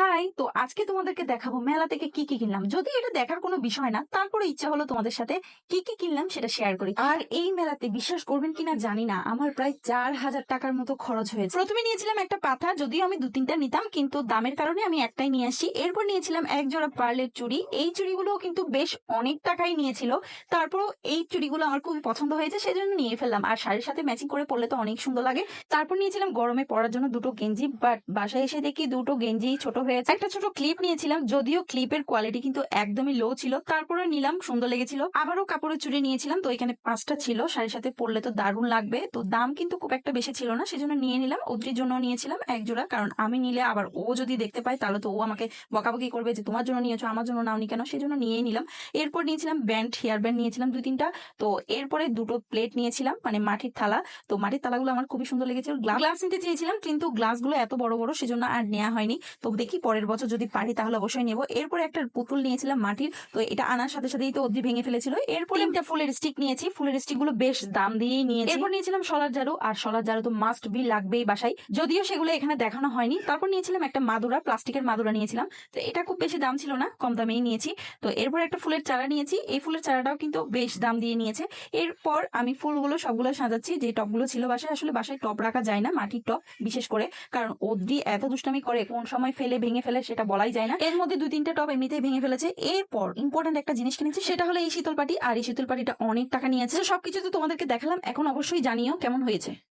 High তো আজকে তোমাদেরকে দেখাবো মেলা থেকে কি কি কিনলাম। যদি এটা দেখার কোনো বিষয় না, তারপরে ইচ্ছা হলো তোমাদের সাথে কি কি কিনলাম সেটা শেয়ার করি। আর এই মেলাতে বিশ্বাস করবেন কিনা জানি না, আমার প্রায় চার হাজার টাকার মতো খরচ হয়েছে। প্রথমে নিয়েছিলাম একটা পাথা যদিও আমি দু তিনটা নিতাম, কিন্তু দামের কারণে আমি একটাই নিয়ে আসি। এরপর নিয়েছিলাম এক জোড়া পার্লের চুড়ি। এই চুড়িগুলো কিন্তু বেশ অনেক টাকাই নিয়েছিল। তারপরও এই চুড়িগুলো আমার খুবই পছন্দ হয়েছে, সেজন্য নিয়ে ফেললাম। আর শাড়ির সাথে ম্যাচিং করে পরলে তো অনেক সুন্দর লাগে। তারপর নিয়েছিলাম গরমে পরার জন্য দুটো গেঞ্জি বাট বাসায় এসে দেখি দুটো গেঞ্জি ছোট হয়েছে। একটা ছোট ক্লিপ নিয়েছিলাম, যদিও ক্লিপের কোয়ালিটি কিন্তু একদমই লো ছিল। তারপরে নিলাম, সুন্দর লেগেছিল। আবারও কাপড়ের চুড়ি নিয়েছিলাম, তো এখানে পাঁচটা ছিল, শাড়ির সাথে পরলে তো দারুণ লাগবে। তো দাম কিন্তু খুব একটা বেশি ছিল না, সেজন্য নিয়ে নিলাম। ওদের জন্য নিয়েছিলাম এক জোড়া, কারণ আমি নিলে আবার ও যদি দেখতে পায়, তাহলে তো ও আমাকে বকাবকি করবে যে, তোমার জন্য নিয়েছো, আমার জন্য নাওনি কেন? সেজন্য নিয়েই নিলাম। এরপর নিয়েছিলাম ব্যান্ড হেয়ার ব্যান্ড নিয়েছিলাম দুই তিনটা। তো এরপরে দুটো প্লেট নিয়েছিলাম মানে মাটির থালা। তো মাটির থালাগুলো আমার খুবই সুন্দর লেগেছিল। গ্লাস নিতে চেয়েছিলাম, কিন্তু গ্লাসগুলো এত বড় বড়, সেজন্য আর নেওয়া হয়নি। তো দেখি পরের বছর যদি পারি তাহলে অবশ্যই নেব। এরপরে একটা পুতুল নিয়েছিলাম মাটির তো এটা আনার সাথে সাথেই তো অবধি ভেঙে ফেলেছিল। এরপরে একটা ফুলের স্টিক নিয়েছি ফুলের স্টিকগুলো বেশ দাম দিয়েই নিয়েছি। এরপর নিয়েছিলাম সলার জারু আর সলার জারু তো মাস্ট বি লাগবেই বাসায়। যদিও সেগুলো এখানে দেখানো হয়নি তারপর নিয়েছিলাম একটা মাদুরা প্লাস্টিকের মাদুরা নিয়েছিলাম। তো এটা খুব বেশি দাম ছিল না কম দামেই নিয়েছি। তো এরপর একটা ফুলের চারা নিয়েছি এই ফুলের চারাটাও কিন্তু বেশ দাম দিয়ে নিয়েছে। এরপর আমি ফুলগুলো সবগুলো সাজাচ্ছি যে টপগুলো ছিল বাসায় আসলে বাসায় টপ রাখা যায় না মাটির টপ বিশেষ করে কারণ অদ্রি এত দুষ্টামি করে কোন সময় ফেলে ভেঙে ফেলে সেটা বলাই যায় না। এর মধ্যে দুই তিনটা টপ এমনিতেই ভেঙে ফেলেছে। এরপর ইম্পর্টেন্ট একটা জিনিস কিনেছি, সেটা হলো এই শীতল পাটি। আর এই শীতল পাটিটা অনেক টাকা নিয়েছে। সবকিছু তো তোমাদেরকে দেখালাম। এখন অবশ্যই জানিও কেমন হয়েছে।